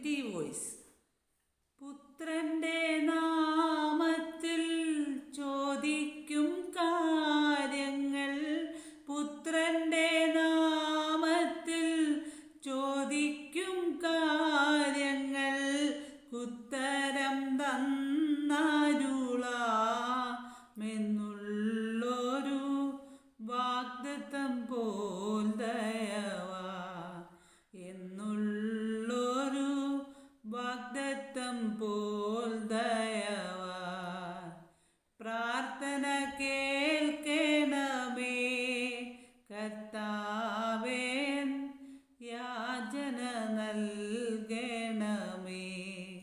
Repetitive voice പുത്രന്റെ നാമത്തിൽ ചോദിക്കും കാര്യങ്ങൾ. പുത്രന്റെ നാമത്തിൽ ചോദിക്കും കാര്യങ്ങൾ. ഉത്തരം തന്നരുളാമെന്നുള്ളൊരു വാഗ്ദത്തം പോൽ ദയവാ പോൽ ദയവാ പ്രാർത്ഥന കേൾക്കണമേ. കർത്താവേൻ യാചന നൽകണമേ.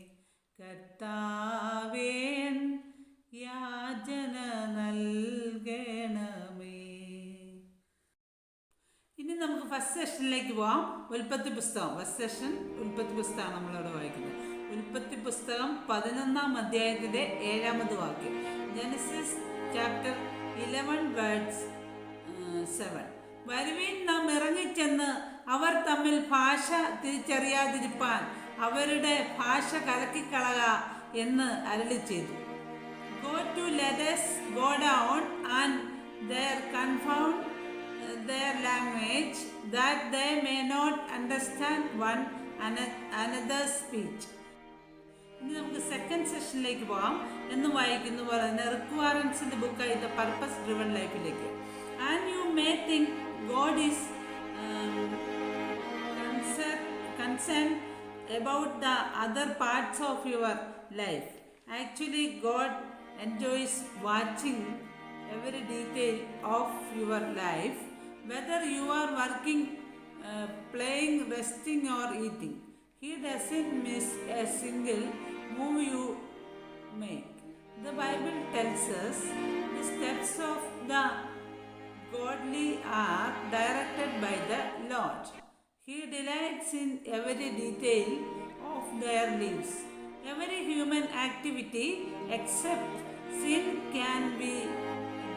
കർത്താവേൻ യാചന നൽകണമേ. ഇനി നമുക്ക് ഫസ്റ്റ് സെഷനിലേക്ക് പോവാം. ഉൽപ്പത്തി പുസ്തകം. ഫസ്റ്റ് സെഷൻ ഉൽപ്പത്തി പുസ്തകമാണ് നമ്മളിവിടെ വായിക്കുന്നത്. ഉൽപ്പത്തി പുസ്തകം പതിനൊന്നാം അധ്യായത്തിലെ ഏഴാമത് വാക്യം. Genesis chapter eleven verse seven വരുവീൻ നാം ഇറങ്ങിച്ചെന്ന് അവർ തമ്മിൽ ഭാഷ തിരിച്ചറിയാതിരിപ്പാൻ അവരുടെ ഭാഷ കലക്കിക്കളക എന്ന് അരളി ചെയ്തു. Go to let go down and there confound their language that they may not understand one another speech ഇനി നമുക്ക് സെക്കൻഡ് സെഷനിലേക്ക് പോകാം എന്ന് വായിക്കുന്നു പറയുന്നത് റിക്വയർമെൻസിന്റെ ബുക്കായി ദ പർപ്പസ് ഡ്രിവൺ ലൈഫിലേക്ക് and you may think God is about the other parts of your life. Actually, God enjoys watching every detail of your life, whether you are working, uh, playing, resting, or eating. He doesn't miss a single move you make. The Bible tells us the steps of the godly are directed by the Lord. He delights in every detail of their lives. Every human activity except sin can be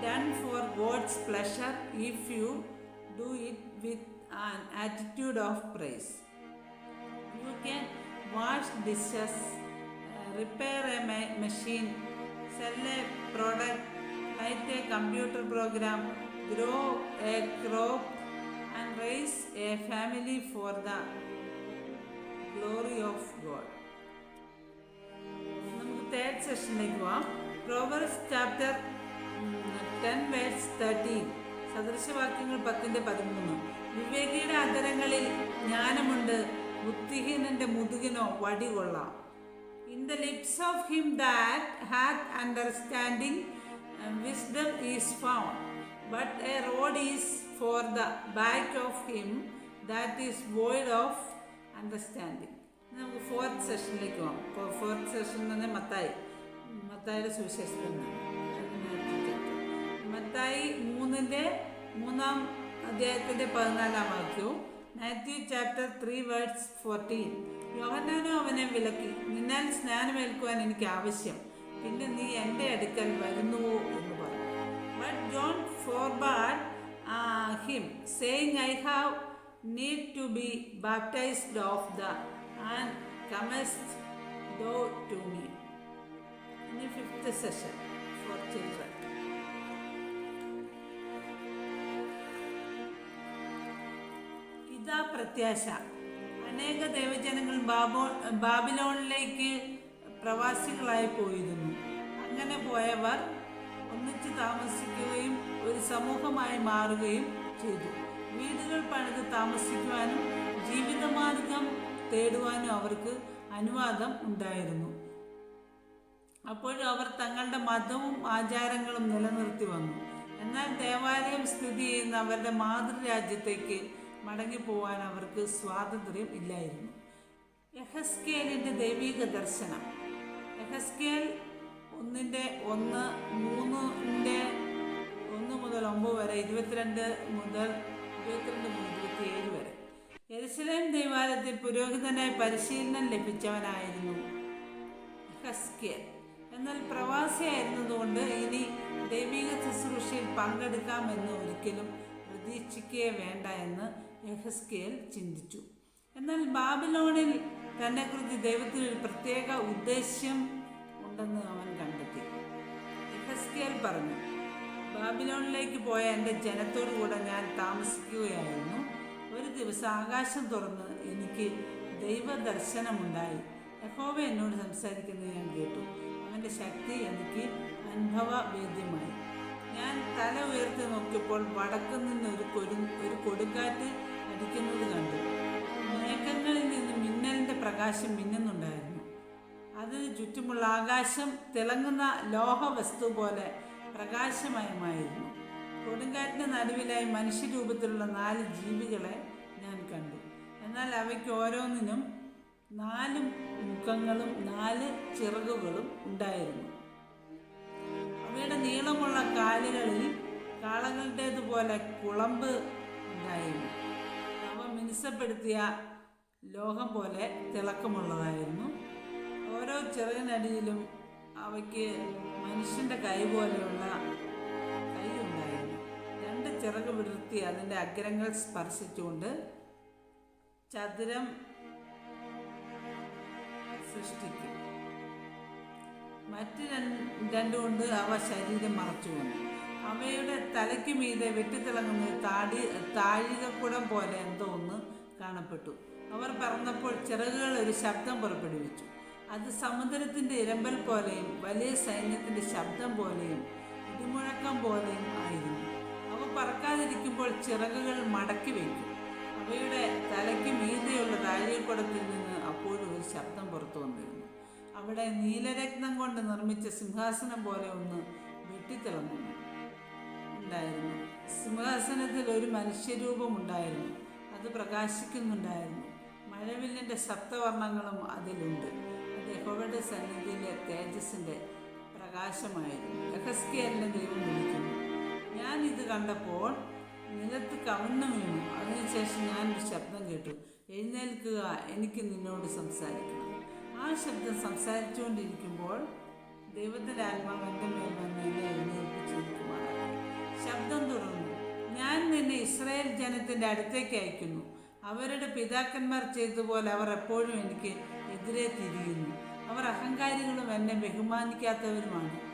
done for God's pleasure if you do it with an attitude of praise. Wash dishes, uh, repair a ma- machine, sell a product, write a computer program, grow a crop, and raise a family for the glory of God. നമുക്ക് third സെഷനിലേക്ക് പോവാം Proverbs chapter ten verse thirteen സദൃശവാക്യങ്ങൾ പത്തിന്റെ പതിമൂന്ന് വിവേകിയുടെ അന്തരങ്ങളിൽ ജ്ഞാനമുണ്ട് ബുദ്ധിഹീനന്റെ മുതുകിനോ വടി കൊള്ളാം. In the lips of him that hath understanding wisdom is found but a rod is for the back of him that is void of understanding നമുക്ക് ഫോർത്ത് സെഷനിലേക്ക് പോകാം ഇപ്പോൾ ഫോർത്ത് സെഷൻ എന്ന് പറഞ്ഞാൽ മത്തായി. മത്തായിയുടെ സുവിശേഷത്തിൽ മത്തായി മൂന്നിന്റെ മൂന്നാം അദ്ദേഹത്തിന്റെ പതിനാലാം വാക്യവും Matthew chapter three verse fourteen യോഹന്നാനോ അവനെ വിലക്കി നിന്നാൽ സ്നാനമേൽക്കുവാൻ എനിക്ക് ആവശ്യം. പിന്നെ നീ എന്റെ അടുക്കൽ വരുന്നുവോ എന്ന് പറഞ്ഞു. But John forbade him saying I have need to be baptized of the and comest thou to me. In the session session for ഇതാ പ്രത്യാശ. അനേക ദൈവജനങ്ങൾ ബാബോ ബാബിലോണിലേക്ക് പ്രവാസികളായി പോയിരുന്നു. അങ്ങനെ പോയവർ ഒന്നിച്ച് താമസിക്കുകയും ഒരു സമൂഹമായി മാറുകയും ചെയ്തു. വീടുകൾ പണിത് താമസിക്കുവാനും ജീവിതമാർഗം തേടുവാനും അവർക്ക് അനുവാദം ഉണ്ടായിരുന്നു. അപ്പോഴും അവർ തങ്ങളുടെ മതവും ആചാരങ്ങളും നിലനിർത്തി വന്നു. എന്നാൽ ദേവാലയം സ്ഥിതി ചെയ്യുന്ന അവരുടെ മാതൃരാജ്യത്തേക്ക് മടങ്ങിപ്പോവാൻ അവർക്ക് സ്വാതന്ത്ര്യം ഇല്ലായിരുന്നു. എഹസ്കേലിന്റെ ദൈവിക ദർശനം. എഹസ്കേൽ ഒന്നിന്റെ ഒന്ന് മൂന്നിന്റെ ഒന്ന് മുതൽ ഒമ്പത് വരെ ഇരുപത്തിരണ്ട് മുതൽ ഇരുപത്തിരണ്ട് മുതൽ ഇരുപത്തിയേഴ് വരെ. യരിശലേം ദൈവാലയത്തിൽ പുരോഹിതനായി പരിശീലനം ലഭിച്ചവനായിരുന്നു ഹസ്കിയൽ എന്നാൽ പ്രവാസിയായിരുന്നതുകൊണ്ട് ഇനി ദൈവിക ശുശ്രൂഷയിൽ പങ്കെടുക്കാമെന്ന് ഒരിക്കലും പ്രതീക്ഷിക്കുകയേ വേണ്ട എന്ന് യഹസ്കേൽ ചിന്തിച്ചു. എന്നാൽ ബാബിലോണിൽ തന്നെക്കുറിച്ച് ദൈവത്തിന് ഒരു പ്രത്യേക ഉദ്ദേശ്യം ഉണ്ടെന്ന് അവൻ കണ്ടെത്തി. എഹസ്കേൽ പറഞ്ഞു ബാബിലോണിലേക്ക് പോയ എന്റെ ജനത്തോടു കൂടെ ഞാൻ താമസിക്കുകയായിരുന്നു. ഒരു ദിവസം ആകാശം തുറന്ന് എനിക്ക് ദൈവദർശനമുണ്ടായി. യഹോവ എന്നോട് സംസാരിക്കുന്നത് ഞാൻ കേട്ടു. അവന്റെ ശക്തി എനിക്ക് അനുഭവവേദ്യമായി. ഞാൻ തല ഉയർത്തി നോക്കിയപ്പോൾ വടക്കു നിന്ന് ഒരു കൊടുങ്കാറ്റ് അടിക്കുന്നത് കണ്ടു. മേഘങ്ങളിൽ നിന്ന് മിന്നലിന്റെ പ്രകാശം മിന്നുന്നുണ്ടായിരുന്നു. അത് ചുറ്റുമുള്ള ആകാശം തിളങ്ങുന്ന ലോഹവസ്തു പോലെ പ്രകാശമയമായിരുന്നു. കൊടുങ്കാറ്റിന് നടുവിലായി മനുഷ്യരൂപത്തിലുള്ള നാല് ജീവികളെ ഞാൻ കണ്ടു. എന്നാൽ അവയ്ക്ക് ഓരോന്നിനും നാല് മുഖങ്ങളും നാല് ചിറകുകളും ഉണ്ടായിരുന്നു. അവയുടെ നീളമുള്ള കാലുകളിൽ കാളകളുടേതുപോലെ കുളമ്പ് ഉണ്ടായിരുന്നു. മിനുസപ്പെടുത്തിയ ലോഹം പോലെ തിളക്കമുള്ളതായിരുന്നു. ഓരോ ചെറുകിനടിയിലും അവയ്ക്ക് മനുഷ്യന്റെ കൈ പോലെയുള്ള കൈ ഉണ്ടായിരുന്നു. രണ്ട് ചിറക് വിടർത്തി അതിന്റെ അഗ്രങ്ങൾ സ്പർശിച്ചുകൊണ്ട് ചതുരം സൃഷ്ടിക്കും. മറ്റ് രണ്ടുകൊണ്ട് അവ ശരീരം മറച്ചു അവയുടെ തലയ്ക്ക് മീതെ വെട്ടിത്തിളങ്ങുന്ന താടി താഴികക്കുടം പോലെ എന്തോ ഒന്ന് കാണപ്പെട്ടു. അവർ പറന്നപ്പോൾ ചിറകുകൾ ഒരു ശബ്ദം പുറപ്പെടുവിച്ചു. അത് സമുദ്രത്തിന്റെ ഇരമ്പൽ പോലെയും വലിയ സൈന്യത്തിന്റെ ശബ്ദം പോലെയും ഇടിമുഴക്കം പോലെയും ആയിരുന്നു. അവ പറക്കാതിരിക്കുമ്പോൾ ചിറകുകൾ മടക്കി വയ്ക്കും. അവയുടെ തലയ്ക്ക് മീതെയുള്ള താഴികക്കുടത്തിൽ നിന്ന് അപ്പോഴും ഒരു ശബ്ദം പുറത്തു വന്നിരുന്നു. അവിടെ നീലരത്നം കൊണ്ട് നിർമ്മിച്ച സിംഹാസനം പോലെ ഒന്ന് വെട്ടിത്തിളങ്ങുന്നു. ഉണ്ടായിരുന്നു. സിംഹാസനത്തിൽ ഒരു മനുഷ്യരൂപം ഉണ്ടായിരുന്നു അത് പ്രകാശിക്കുന്നുണ്ടായിരുന്നു. മഴവില്ലിന്റെ സപ്തവർണങ്ങളും അതിലുണ്ട്. അത് യഹോവയുടെ സന്നിധിയിലെ തേജസ്സിന്റെ പ്രകാശമായിരുന്നു. യഹസ്കിയലിനെ ദൈവം വിളിക്കുന്നു. ഞാൻ ഇത് കണ്ടപ്പോൾ നിലത്ത് കവിണ്ണു വീണു. അതിനുശേഷം ഞാനൊരു ശബ്ദം കേട്ടു. എഴുന്നേൽക്കുക. എനിക്ക് നിന്നോട് സംസാരിക്കണം. ആ ശബ്ദം സംസാരിച്ചുകൊണ്ടിരിക്കുമ്പോൾ ദൈവത്തിന്റെ ആത്മാവ് എന്റെ മേൽ വന്ന് എന്നെ എഴുന്നേൽപ്പിച്ചിരിക്കുമാറാണ് ശബ്ദം തുടർന്നു. ഞാൻ നിന്നെ ഇസ്രായേൽ ജനത്തിന്റെ അടുത്തേക്ക് അയക്കുന്നു. അവരുടെ പിതാക്കന്മാർ ചെയ്തതുപോലെ അവർ എപ്പോഴും എനിക്ക് എതിരെ തിരിയുന്നു. അവർ അഹങ്കാരികളും എന്നെ ബഹുമാനിക്കാത്തവരുമാണ്.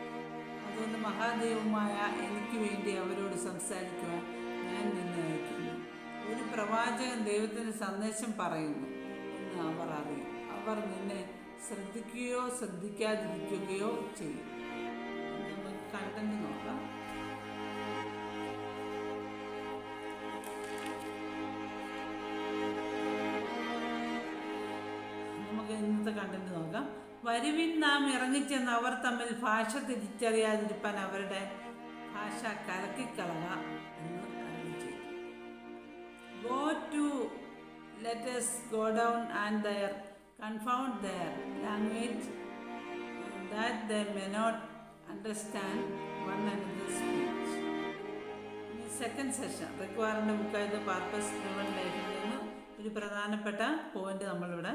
അതുകൊണ്ട് മഹാദൈവമായ എനിക്ക് വേണ്ടി അവരോട് സംസാരിക്കുവാൻ ഞാൻ നിന്നെ അയക്കുന്നു. ഒരു പ്രവാചകൻ ദൈവത്തിന് സന്ദേശം പറയുന്നു എന്ന് അവർ അറിയും. അവർ നിന്നെ ശ്രദ്ധിക്കുകയോ ശ്രദ്ധിക്കാതിരിക്കുകയോ ചെയ്യും. നമുക്ക് കണ്ടന്റ് നോക്കാം. ഇന്നത്തെ കണ്ടന്റ് നോക്കാം. വരുവിൻ നാം ഇറങ്ങിച്ചെന്ന് അവർ തമ്മിൽ ഭാഷ തിരിച്ചറിയാതിരിപ്പാൻ അവരുടെ ഭാഷ കലക്കിക്കളക എന്ന് go to let's go down and their confound their language that they may not understand one another speech second session റിക്വയറിന്റെ ബുക്കായത് പർപ്പസ് ഡ്രിവൺ ലൈഫിൽ നിന്ന് ഒരു പ്രധാനപ്പെട്ട പോയിന്റ് നമ്മളിവിടെ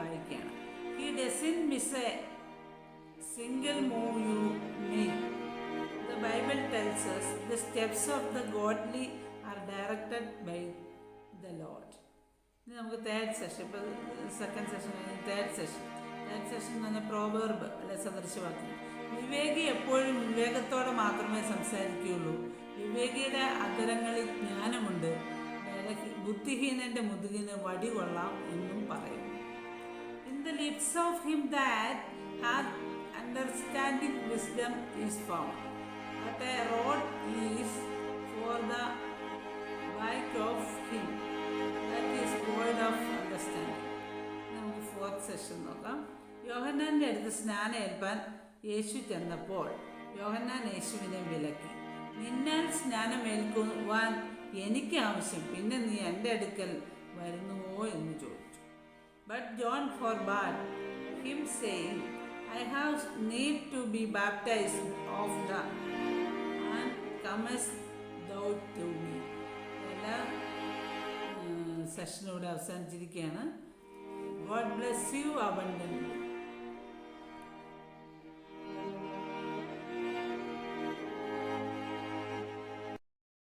വായിക്കുകയാണ്. He doesn't miss a single move you make the Bible tells the steps of the godly are directed by the Lord. ഇനി നമുക്ക് third session ഇപ്പോൾ second session third session third session എന്ന് പറഞ്ഞാൽ പ്രോബർബ് അല്ലെ സദൃശവാക്യം. വിവേകി എപ്പോഴും വിവേകത്തോടെ മാത്രമേ സംസാരിക്കുകയുള്ളൂ. വിവേകിയുടെ അഗ്രങ്ങളിൽ ജ്ഞാനമുണ്ട്. ബുദ്ധിഹീനന്റെ മുതുകിന് വടി കൊള്ളാം എന്നും പറയും. The lips of him that hath understanding wisdom is found. But a rod is for the back of him. That is void of understanding. നമുക്ക് ഫോർത്ത് സെഷൻ നോക്കാം. യോഹന്നാന്റെ അടുത്ത് സ്നാനം ഏൽപ്പാൻ യേശു ചെന്നപ്പോൾ യോഹന്നാൻ യേശുവിനെ വിലക്കി നിന്നാൽ സ്നാനം ഏൽക്കുവാൻ എനിക്ക് ആവശ്യം. പിന്നെ നീ എന്റെ അടുക്കൽ വരുന്നുവോ? എന്ന് ചോദിച്ചു. But John forbade him, saying, I have need to be baptized of the and comest thou to me. എല്ലാ സെഷനോട് അവസാനിച്ചിരിക്കുകയാണ് ഗോഡ് ബ്ലെസ് യു അബണ്ടൻറ്റ്